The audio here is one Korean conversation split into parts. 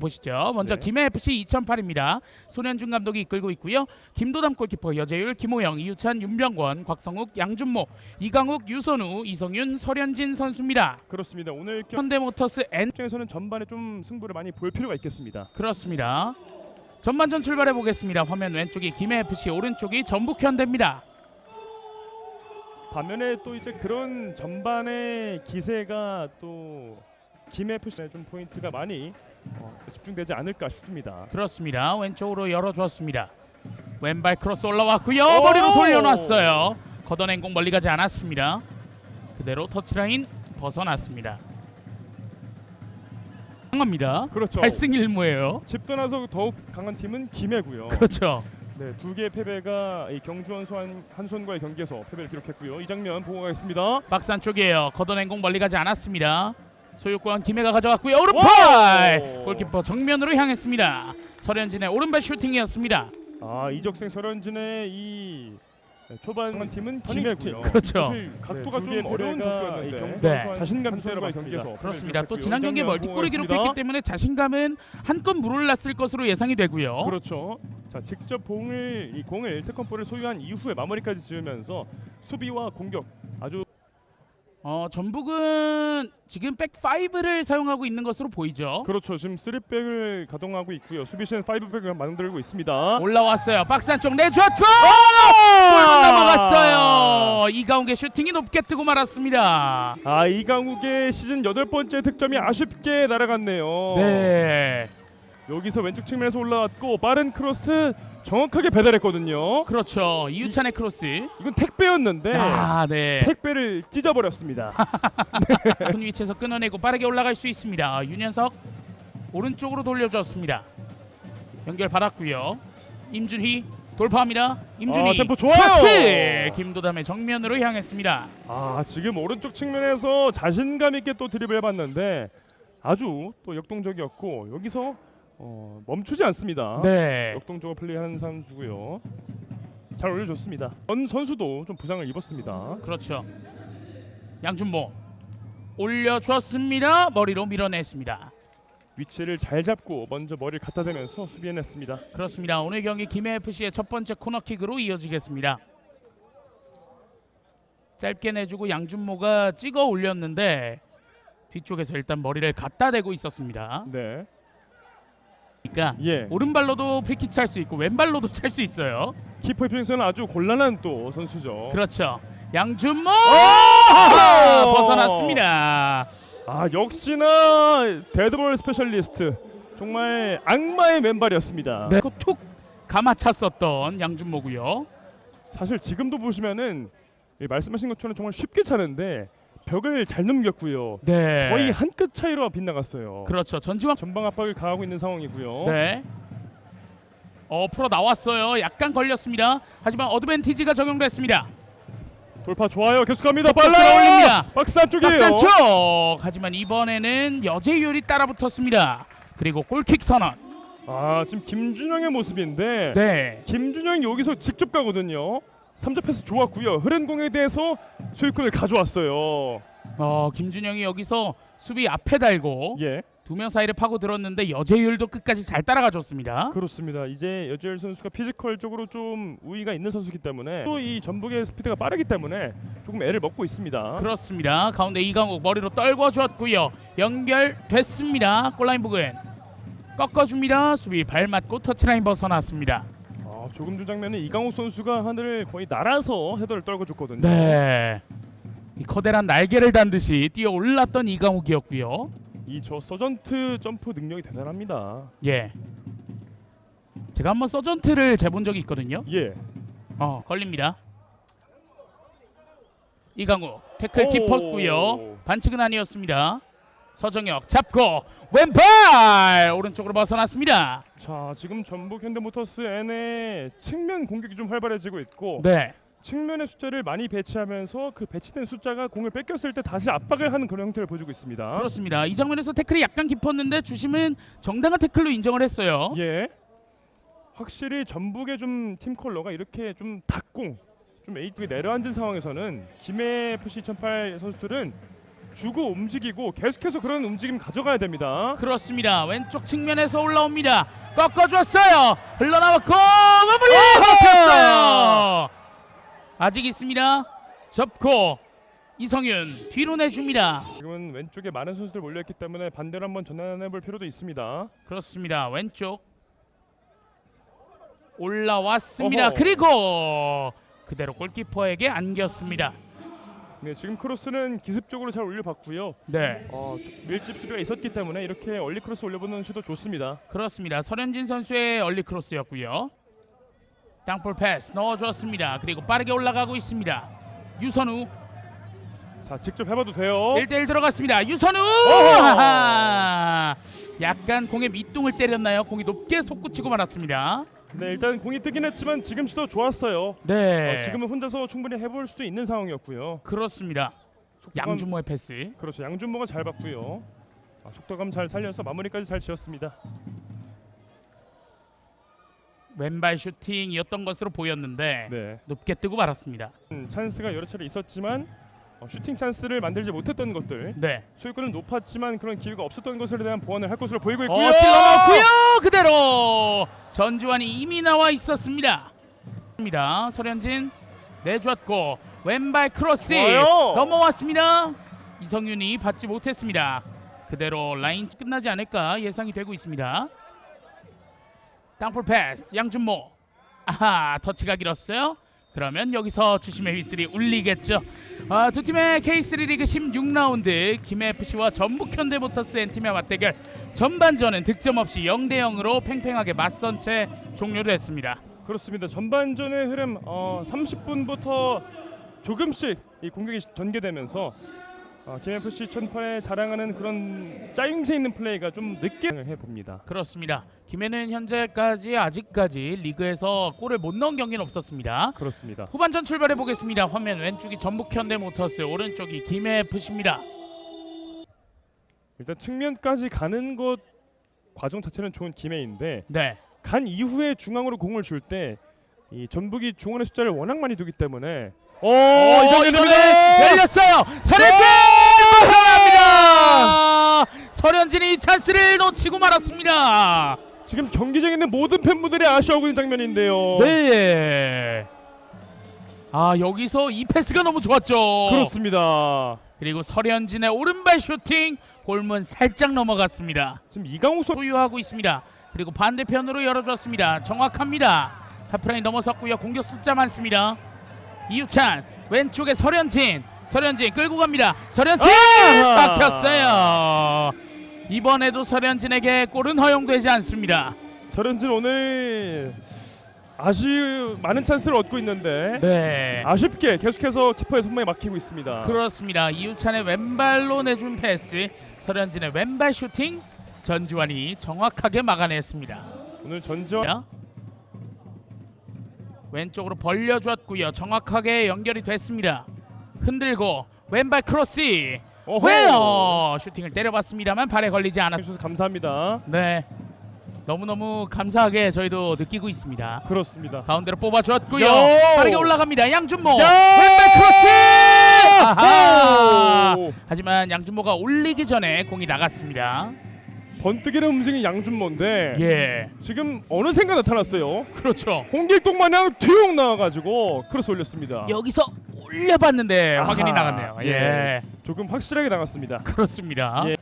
보시죠. 먼저 네. 김해 FC 2008입니다. 손현준 감독이 이끌고 있고요. 김도담 골키퍼, 여재율, 김호영, 이유찬, 윤병권, 곽성욱, 양준모, 이강욱, 유선우, 이성윤, 설현진 선수입니다. 그렇습니다. 오늘 경 현대모터스 N 입장에서는 전반에 좀 승부를 많이 볼 필요가 있겠습니다. 그렇습니다. 전반전 출발해 보겠습니다. 화면 왼쪽이 김해 FC, 오른쪽이 전북 현대입니다. 반면에 또 이제 그런 전반의 기세가 또 김해 푸시에 좀 포인트가 많이 어, 집중되지 않을까 싶습니다. 그렇습니다. 왼쪽으로 열어주었습니다. 왼발 크로스 올라왔고요. 오! 머리로 돌려놨어요. 걷어낸 공 멀리 가지 않았습니다. 그대로 터치라인 벗어났습니다. 강합니다. 그렇죠. 8승 1무예요. 집 떠나서 더욱 강한 팀은 김해고요. 그렇죠. 네, 두 개의 패배가 이 경주 원수 한, 한손과의 경기에서 패배를 기록했고요. 이 장면 보고 가겠습니다. 박스 안쪽이에요. 걷어낸 공 멀리 가지 않았습니다. 소유권 김해가 가져갔고요. 오른발! 와우! 골키퍼 정면으로 향했습니다. 설현진의 오른발 슈팅이었습니다. 아 이적생 설현진의 이 초반 한 팀은 김해고요. 그렇죠. 사실 각도가 네, 두좀 어려운 경기였는데 네. 자신감 선수의 경기에서 그렇습니다. 또 지난 경기에 기록했고요. 멀티골을 기록했기. 때문에 자신감은 한껏 물올랐을 것으로 예상이 되고요. 그렇죠. 자 직접 공을 이 공을 세컨볼을 소유한 이후에 마무리까지 지으면서 수비와 공격 아주 어, 전북은 지금 백 5를 사용하고 있는 것으로 보이죠. 그렇죠. 지금 3백을 가동하고 있고요. 수비수는 5백을 만들고 있습니다. 올라왔어요. 박스 안쪽 내줬고 골만 넘어갔어요. 이가운의 슈팅이 높게 뜨고 말았습니다. 아 이강욱의 시즌 여덟 번째 득점이 아쉽게 날아갔네요. 네, 여기서 왼쪽 측면에서 올라왔고 빠른 크로스 정확하게 배달했거든요. 그렇죠. 이유찬의 크로스. 이건 택배였는데 아, 네. 택배를 찢어버렸습니다. 높은 위치에서 끊어내고 빠르게 올라갈 수 있습니다. 윤현석 오른쪽으로 돌려줬습니다. 연결 받았고요. 임준희 돌파합니다. 임준희 아, 템포 좋아요. 크로스! 김도담의 정면으로 향했습니다. 아 지금 오른쪽 측면에서 자신감 있게 또 드립을 해봤는데 아주 또 역동적이었고 여기서 어, 멈추지 않습니다. 네. 역동적으로 플레이하는 선수고요. 잘 올려줬습니다. 전 선수도 좀 부상을 입었습니다. 그렇죠. 양준모 올려주었습니다. 머리로 밀어냈습니다. 위치를 잘 잡고 먼저 머리를 갖다 대면서 수비해냈습니다. 그렇습니다. 오늘 경기 김해 FC의 첫 번째 코너킥으로 이어지겠습니다. 짧게 내주고 양준모가 찍어 올렸는데 뒤쪽에서 일단 머리를 갖다 대고 있었습니다. 네. 그러니까 예. 오른발로도 프리킥 찰 수 있고 왼발로도 찰 수 있어요. 키퍼 입장에서는 아주 곤란한 또 선수죠. 그렇죠. 양준모 오! 벗어났습니다. 아 역시나 데드볼 스페셜리스트 정말 악마의 맨발이었습니다. 네. 툭 감아찼었던 양준모고요. 사실 지금도 보시면은 이 말씀하신 것처럼 정말 쉽게 차는데 벽을 잘 넘겼고요. 네. 거의 한 끗 차이로 빗나갔어요. 그렇죠. 전지환 전방 압박을 가하고 있는 상황이고요. 네. 어 풀어 나왔어요. 약간 걸렸습니다. 하지만 어드밴티지가 적용됐습니다. 돌파 좋아요. 계속합니다. 빨라요. 박스 안쪽이에요. 박스 안쪽. 하지만 이번에는 여재율이 따라붙었습니다. 그리고 골킥 선언. 아 지금 김준영의 모습인데 네. 김준영이 여기서 직접 가거든요. 3점 패스 좋았고요. 흐른 공에 대해서 소유권을 가져왔어요. 어 김준영이 여기서 수비 앞에 달고 예, 두 명 사이를 파고 들었는데 여재율도 끝까지 잘 따라가 줬습니다. 그렇습니다. 이제 여재열 선수가 피지컬적으로 좀 우위가 있는 선수이기 때문에 또 이 전북의 스피드가 빠르기 때문에 조금 애를 먹고 있습니다. 그렇습니다. 가운데 이강욱 머리로 떨궈 줬고요. 연결됐습니다. 골라인 부근 꺾어줍니다. 수비 발 맞고 터치라인 벗어났습니다. 아, 조금 전 장면에 이강호 선수가 하늘을 거의 날아서 헤더를 떨궈줬거든요. 네. 이 커다란 날개를 단 듯이 뛰어 올랐던 이강욱이었고요. 이 저 서전트 점프 능력이 대단합니다. 예. 제가 한번 서전트를 재본 적이 있거든요. 예. 어, 걸립니다. 이강욱 태클 오. 깊었고요. 반칙은 아니었습니다. 서정혁 잡고 왼발 오른쪽으로 벗어났습니다. 자, 지금 전북 현대모터스 N의 측면 공격이 좀 활발해지고 있고 네. 측면의 숫자를 많이 배치하면서 그 배치된 숫자가 공을 뺏겼을 때 다시 압박을 하는 그런 형태를 보여주고 있습니다. 그렇습니다. 이 장면에서 태클이 약간 깊었는데 주심은 정당한 태클로 인정을 했어요. 예. 확실히 전북의 좀 팀 컬러가 이렇게 좀 닭공, 좀 에이트에 내려앉은 상황에서는 김해 FC 2008 선수들은 주고 움직이고 계속해서 그런 움직임 가져가야 됩니다. 그렇습니다. 왼쪽 측면에서 올라옵니다. 꺾어줬어요. 흘러나왔고 마무리 잡혔어요. 아직 있습니다. 접고 이성윤 뒤로 내줍니다. 지금은 왼쪽에 많은 선수들 몰려있기 때문에 반대로 한번 전환해 볼 필요도 있습니다. 그렇습니다. 왼쪽 올라왔습니다. 어허. 그리고 그대로 골키퍼에게 안겼습니다. 네, 지금 크로스는 기습적으로 잘 올려봤고요. 네, 어, 밀집 수비가 있었기 때문에 이렇게 얼리 크로스 올려보는 시도 좋습니다. 그렇습니다. 설현진 선수의 얼리 크로스였고요. 땅볼 패스 넣어주었습니다. 그리고 빠르게 올라가고 있습니다. 유선우 자, 직접 해봐도 돼요. 1대1 들어갔습니다. 유선우. 약간 공에 밑둥을 때렸나요? 공이 높게 솟구치고 말았습니다. 네, 일단 공이 뜨긴 했지만 지금 시도 좋았어요. 네, 어, 지금은 혼자서 충분히 해볼 수 있는 상황이었고요. 그렇습니다. 속도감- 양준모의 패스. 그렇죠. 양준모가 잘 봤고요. 아, 속도감 잘 살려서 마무리까지 잘 지었습니다. 왼발 슈팅이었던 것으로 보였는데 네, 높게 뜨고 말았습니다. 음, 찬스가 여러 차례 있었지만 어, 슈팅 찬스를 만들지 못했던 것들, 네. 소유권은 높았지만 그런 기회가 없었던 것에 대한 보완을 할 것으로 보이고 있고요. 어, 찔러 넣고요. 그대로 전지환이 이미 나와 있었습니다. 입니다. 설현진 내줬고 왼발 크로스 좋아요. 넘어왔습니다. 이성윤이 받지 못했습니다. 그대로 라인 끝나지 않을까 예상이 되고 있습니다. 땅볼 패스 양준모 아하 터치가 길었어요. 그러면 여기서 주심의 휘슬이 울리겠죠. 아, 두 팀의 K3 리그 16라운드 김해FC와 전북현대모터스 N팀의 맞대결 전반전은 득점 없이 0대 0으로 팽팽하게 맞선 채 종료됐습니다. 그렇습니다. 전반전의 흐름 어, 30분부터 조금씩 이 공격이 전개되면서 어, 김FC 천파에 자랑하는 그런 짜임새 있는 플레이가 좀 늦게 해 봅니다. 그렇습니다. 김해는 현재까지 아직까지 리그에서 골을 못 넣은 경기는 없었습니다. 그렇습니다. 후반전 출발해 보겠습니다. 화면 왼쪽이 전북 현대모터스, 오른쪽이 김해FC입니다. 일단 측면까지 가는 것 과정 자체는 좋은 김해인데 네, 간 이후에 중앙으로 공을 줄 때 이 전북이 중원의 숫자를 워낙 많이 두기 때문에 오, 어, 이거 이거는 열렸어요. 설현진 벗어납니다. 설현진이 찬스를 놓치고 말았습니다. 지금 경기장에 있는 모든 팬분들이 아쉬워하고 있는 장면인데요. 네. 아 여기서 이 패스가 너무 좋았죠. 그렇습니다. 그리고 설현진의 오른발 슈팅 골문 살짝 넘어갔습니다. 지금 이강욱 선수 소유하고 있습니다. 그리고 반대편으로 열어줬습니다. 정확합니다. 하프라인 넘어섰고요. 공격 숫자 많습니다. 이유찬 왼쪽에 설현진 설현진 끌고 갑니다. 설현진 아! 막혔어요. 이번에도 설현진에게 골은 허용되지 않습니다. 설현진 오늘 아주 많은 찬스를 얻고 있는데 네. 아쉽게 계속해서 키퍼의 선방에 막히고 있습니다. 그렇습니다. 이우찬의 왼발로 내준 패스, 설현진의 왼발 슈팅, 전지환이 정확하게 막아냈습니다. 오늘 전지현 왼쪽으로 벌려줬고요. 정확하게 연결이 됐습니다. 흔들고 왼발 크로스, 어허! 슈팅을 때려봤습니다만 발에 걸리지 않았. 해주셔서 감사합니다. 네, 너무 너무 감사하게 저희도 느끼고 있습니다. 그렇습니다. 가운데로 뽑아줬고요. 야! 빠르게 올라갑니다. 양준모 야! 왼발 크로스. 아하! 오! 하지만 양준모가 올리기 전에 공이 나갔습니다. 번뜩이는 움직인 양준모인데 예, 지금 어느샌가 나타났어요. 그렇죠. 홍길동 마냥 튀용 나와가지고 크로스 올렸습니다. 여기서 올려봤는데 아하, 확인이 나갔네요. 예, 예. 조금 확실하게 나갔습니다. 그렇습니다. 예.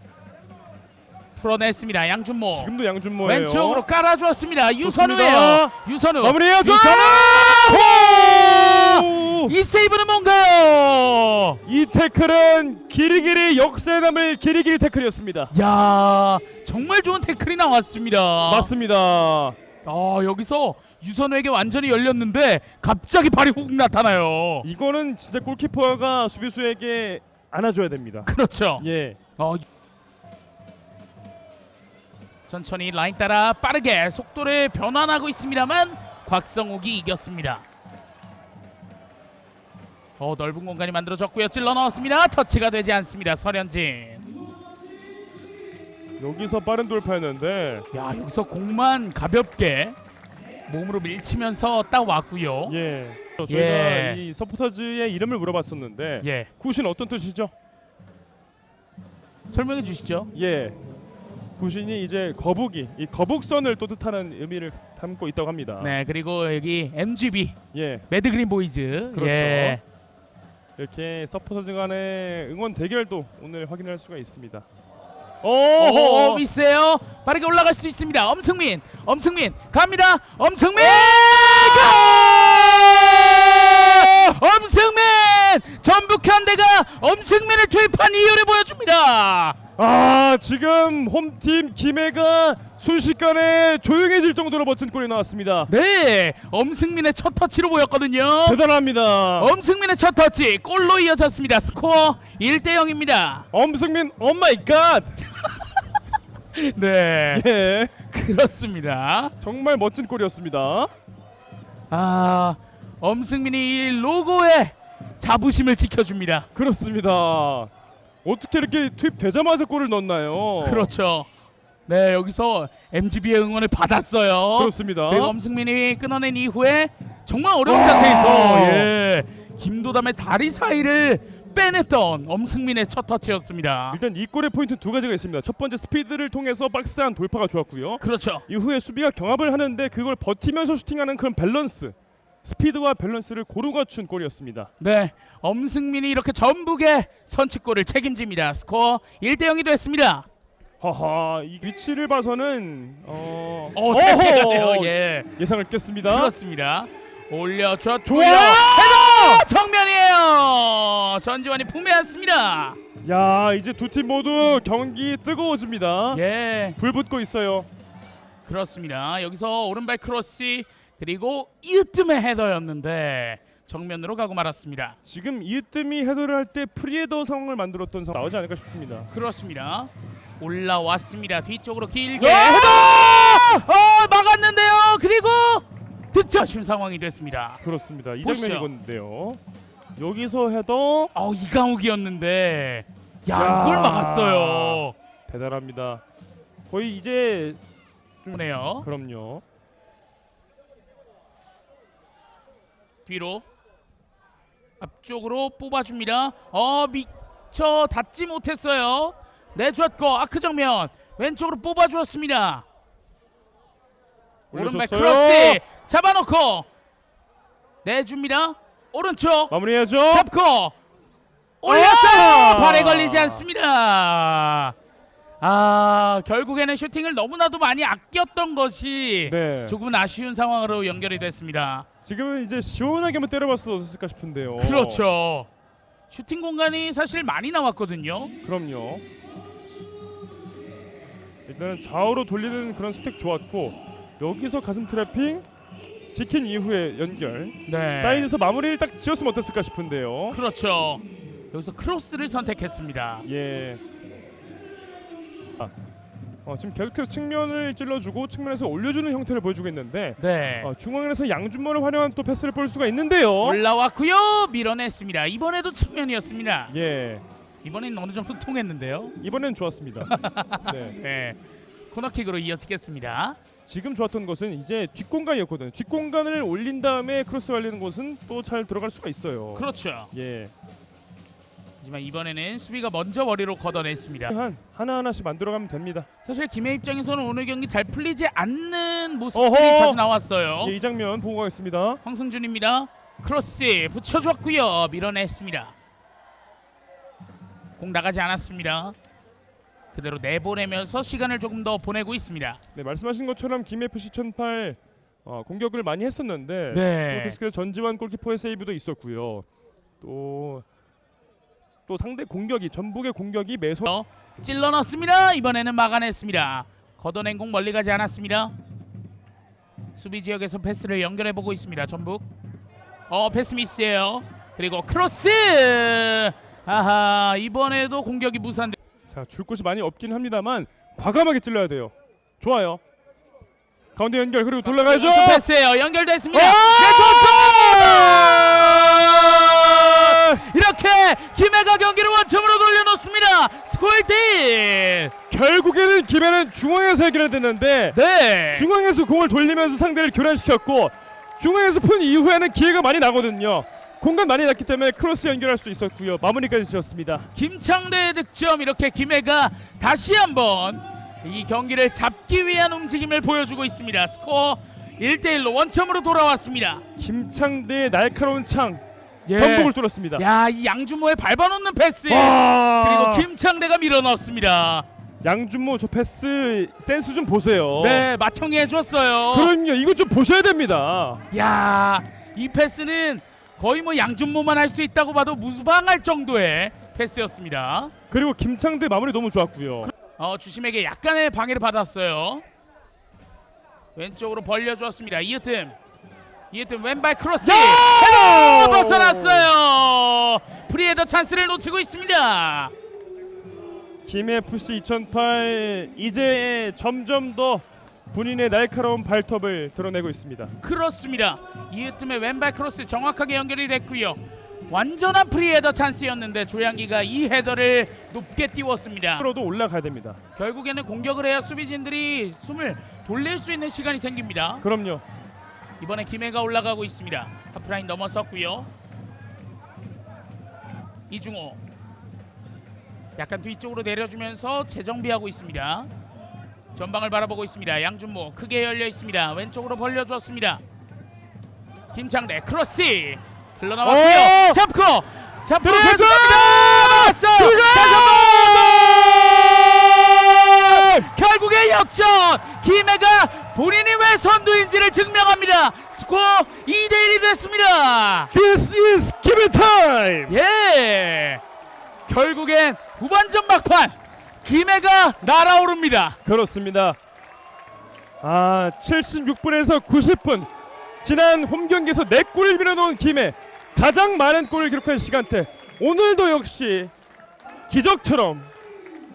풀어냈습니다. 양준모 지금도 양준모예요. 왼쪽으로 깔아주었습니다. 유선우예요. 유선우 마무리해야죠. 유선우 오! 이 세이브는 뭔가요? 이 태클은 길이길이 역사에 남을 길이길이 태클이었습니다. 야 정말 좋은 태클이 나왔습니다. 맞습니다. 아 여기서 유선우에게 완전히 열렸는데 갑자기 발이 훅 나타나요. 이거는 진짜 골키퍼가 수비수에게 안아줘야 됩니다. 그렇죠. 예. 어, 천천히 라인 따라 빠르게 속도를 변환하고 있습니다만 곽성욱이 이겼습니다. 더 넓은 공간이 만들어졌고요. 찔러 넣었습니다. 터치가 되지 않습니다. 설현진. 여기서 빠른 돌파였는데 야 여기서 공만 가볍게 몸으로 밀치면서 딱 왔고요. 예. 예. 저희가 이 서포터즈의 이름을 물어봤었는데 예. 굿은 어떤 뜻이죠? 설명해 주시죠. 예. 구신이 이제 거북이, 이 거북선을 또 뜻하는 의미를 담고 있다고 합니다. 네, 그리고 여기 MGB 예. 매드그린 보이즈. 그렇죠. 예. 이렇게 서포터즈 간의 응원 대결도 오늘 확인할 수가 있습니다. 오, 오! 미스예요. 빠르게 올라갈 수 있습니다. 엄승민, 엄승민 갑니다. 엄승민, 골! 엄승민, 전북 현대가 엄승민을 투입한 이유를 보여줍니다. 아, 지금 홈팀 김해가 순식간에 조용해질 정도로 멋진 골이 나왔습니다. 네, 엄승민의 첫 터치로 보였거든요. 대단합니다. 엄승민의 첫 터치 골로 이어졌습니다. 스코어 1대 0입니다. 엄승민, 오 마이 갓. 네, 예. 그렇습니다. 정말 멋진 골이었습니다. 아, 엄승민이 이 로고에 자부심을 지켜줍니다. 그렇습니다. 어떻게 이렇게 투입되자마자 골을 넣었나요? 그렇죠. 네, 여기서 MGB의 응원을 받았어요. 그렇습니다. 그리고 엄승민이 끊어낸 이후에 정말 어려운 자세에서 예, 김도담의 다리 사이를 빼냈던 엄승민의 첫 터치였습니다. 일단 이 골의 포인트 두 가지가 있습니다. 첫 번째 스피드를 통해서 박스 안 돌파가 좋았고요. 그렇죠. 이후에 수비가 경합을 하는데 그걸 버티면서 슈팅하는 그런 밸런스, 스피드와 밸런스를 고루 갖춘 골이었습니다. 네, 엄승민이 이렇게 전북의 선취골을 책임집니다. 스코어 1대 0이 됐습니다. 하하, 이 위치를 봐서는 어, 오, 대패가네요. 어허! 예, 예상을 깼습니다. 그렇습니다. 올려줘, 좋아! 헤더 정면이에요. 전지환이 품에 안습니다. 야, 이제 두 팀 모두 경기 뜨거워집니다. 예, 불 붙고 있어요. 그렇습니다. 여기서 오른발 크로스 그리고 이으뜸의 헤더였는데 정면으로 가고 말았습니다. 지금 이으뜸이 헤더를 할 때 프리헤더 상황을 만들었던 상황 나오지 않을까 싶습니다. 그렇습니다. 올라왔습니다. 뒤쪽으로 길게 와! 헤더! 어, 막았는데요. 그리고 득점 슛 상황이 됐습니다. 그렇습니다. 이 보시죠. 장면이건데요. 여기서 헤더 어, 이강욱이었는데 야, 야. 이걸 막았어요. 대단합니다. 거의 이제 보네요. 그럼요. 뒤로 앞쪽으로 뽑아줍니다. 어 미처 닿지 못했어요. 내줬고 아크 정면 왼쪽으로 뽑아주었습니다. 오른발 올려줬어요. 크로스 잡아놓고 내줍니다. 오른쪽 마무리해야죠. 잡고 올렸어요. 아! 발에 걸리지 않습니다. 아 결국에는 슈팅을 너무나도 많이 아꼈던 것이 네. 조금은 아쉬운 상황으로 연결이 됐습니다. 지금은 이제 시원하게 한번 때려봤어도 어땠을까 싶은데요. 그렇죠. 슈팅 공간이 사실 많이 나왔거든요. 그럼요. 일단은 좌우로 돌리는 그런 스택 좋았고 여기서 가슴 트래핑 지킨 이후에 연결 네. 사이드에서 마무리를 딱 지었으면 어땠을까 싶은데요. 그렇죠. 여기서 크로스를 선택했습니다. 예. 아, 어, 지금 계속해서 측면을 찔러주고 측면에서 올려주는 형태를 보여주고 있는데 네. 어, 중앙에서 양준모를 활용한 또 패스를 볼 수가 있는데요. 올라왔고요. 밀어냈습니다. 이번에도 측면이었습니다. 예. 이번엔 어느 정도 통했는데요. 이번엔 좋았습니다. 네. 네. 코너킥으로 이어지겠습니다. 지금 좋았던 것은 이제 뒷공간이었거든요. 뒷공간을 올린 다음에 크로스 올리는 곳은 또 잘 들어갈 수가 있어요. 그렇죠. 예. 하지만 이번에는 수비가 먼저 머리로 걷어냈습니다. 한 하나 하나씩 만들어가면 됩니다. 사실 김해 입장에서는 오늘 경기 잘 풀리지 않는 모습들이 어허! 자주 나왔어요. 예, 이 장면 보고 가겠습니다. 황승준입니다. 크로스 붙여줬고요. 밀어냈습니다. 공 나가지 않았습니다. 그대로 내보내면서 시간을 조금 더 보내고 있습니다. 네, 말씀하신 것처럼 김FC 1008 어, 공격을 많이 했었는데 네. 또 계속해서 전지환 골키퍼의 세이브도 있었고요. 또 또 상대 공격이 전북의 공격이 매서 어, 찔러 넣습니다. 이번에는 막아냈습니다. 걷어낸 공 멀리 가지 않았습니다. 수비 지역에서 패스를 연결해 보고 있습니다. 전북. 어 패스 미스예요. 그리고 크로스. 아하 이번에도 공격이 무산돼. 자, 줄 곳이 많이 없긴 합니다만 과감하게 찔러야 돼요. 좋아요. 가운데 연결 그리고 돌아가야죠. 또 패스예요. 연결됐습니다. 어! 네, 이렇게 김해가 경기를 원점으로 돌려놓습니다. 스코어 1대1. 결국에는 김해는 중앙에서 해결해야 되는데 네. 중앙에서 공을 돌리면서 상대를 교란시켰고 중앙에서 푼 이후에는 기회가 많이 나거든요. 공간 많이 났기 때문에 크로스 연결할 수 있었고요. 마무리까지 지었습니다. 김창대의 득점 이렇게 김해가 다시 한번 이 경기를 잡기 위한 움직임을 보여주고 있습니다. 스코어 1대1로 원점으로 돌아왔습니다. 김창대의 날카로운 창 예. 전복을 뚫었습니다. 야, 이 양준모의 밟아놓는 패스 와! 그리고 김창대가 밀어넣습니다. 양준모 저 패스 센스 좀 보세요. 네, 마청이 해줬어요. 그럼요. 이거 좀 보셔야 됩니다. 야, 이 패스는 거의 뭐 양준모만 할 수 있다고 봐도 무방할 정도의 패스였습니다. 그리고 김창대 마무리 너무 좋았고요. 어, 주심에게 약간의 방해를 받았어요. 왼쪽으로 벌려주었습니다. 이으뜸, 이으뜸 왼발 크로스 헤더 벗어났어요. 프리헤더 찬스를 놓치고 있습니다. 김해 FC 2008 이제 점점 더 본인의 날카로운 발톱을 드러내고 있습니다. 그렇습니다. 이으뜸의 왼발 크로스 정확하게 연결이 됐고요. 완전한 프리헤더 찬스였는데 조양기가 이 헤더를 높게 띄웠습니다. 앞으로도 올라가야 됩니다. 결국에는 공격을 해야 수비진들이 숨을 돌릴 수 있는 시간이 생깁니다. 그럼요. 이번에 김해가 올라가고 있습니다. 하프라인 넘어섰고요. 이중호 약간 뒤쪽으로 내려주면서 재정비하고 있습니다. 전방을 바라보고 있습니다. 양준모 크게 열려 있습니다. 왼쪽으로 벌려주었습니다. 김창대 크로스 흘러나왔고요. 오! 잡고 잡고! 다시 한번 결국에 역전 김해가 본인이 왜 선두인지를 증명합니다. 스코어 2대 1이 됐습니다. This is 김해 타임. 예. 결국엔 후반전 막판 김해가 날아오릅니다. 그렇습니다. 아, 76분에서 90분 지난 홈 경기에서 4골을 밀어놓은 김해 가장 많은 골을 기록한 시간대 오늘도 역시 기적처럼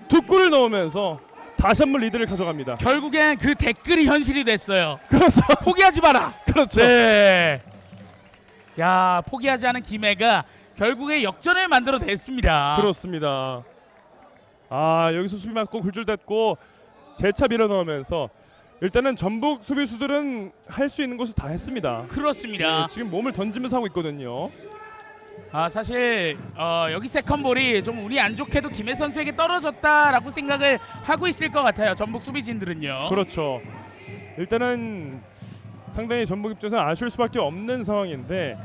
두 골을 넣으면서 다시 한 번 리드를 가져갑니다. 결국엔 그 댓글이 현실이 됐어요. 그렇죠. 포기하지 마라. 그렇죠. 네. 야 포기하지 않은 김해가 결국에 역전을 만들어냈습니다. 그렇습니다. 아 여기서 수비 맞고 굴절됐고 재차 밀어넣으면서 일단은 전북 수비수들은 할 수 있는 것을 다 했습니다. 그렇습니다. 예, 지금 몸을 던지면서 하고 있거든요. 아 사실 어, 여기 세컨볼이 좀 운이 안 좋게도 김해 선수에게 떨어졌다라고 생각을 하고 있을 것 같아요. 전북 수비진들은요. 그렇죠. 일단은 상당히 전북 입장에서 아쉬울 수밖에 없는 상황인데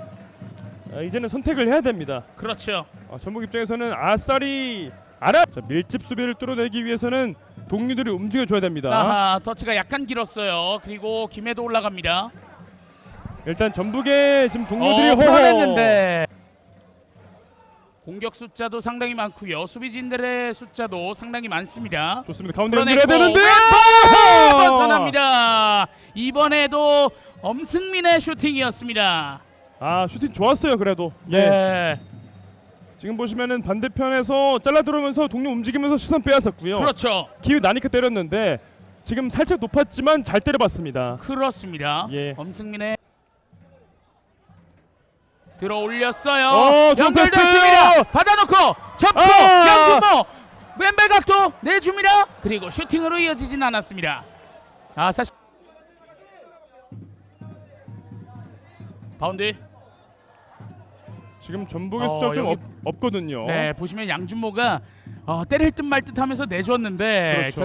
아, 이제는 선택을 해야 됩니다. 그렇죠. 아, 전북 입장에서는 아싸리 알아. 자, 밀집 수비를 뚫어내기 위해서는 동료들이 움직여줘야 됩니다. 아하 터치가 약간 길었어요. 그리고 김해도 올라갑니다. 일단 전북의 지금 동료들이 어. 풀어냈는데 공격 숫자도 상당히 많고요. 수비진들의 숫자도 상당히 많습니다. 좋습니다. 가운데 연결해야 되는데 벗어납니다. 이번에도 엄승민의 슈팅이었습니다. 아 슈팅 좋았어요. 그래도 예. 네, 지금 보시면은 반대편에서 잘라 들어오면서 동료 움직이면서 시선 빼앗았고요. 그렇죠. 기회 나니까 때렸는데 지금 살짝 높았지만 잘 때려봤습니다. 그렇습니다. 예. 엄승민의 들어 올렸어요. 어, 좋은 연결됐습니다. 패스! 받아놓고 접고 아! 양준모 왼발 각도 내줍니다. 그리고 슈팅으로 이어지진 않았습니다. 아 사실 바운드. 지금 전북의 어, 숫자 좀 여기- 없, 없거든요. 네 보시면 양준모가 어, 때릴 듯 말 듯하면서 내줬는데 그렇죠.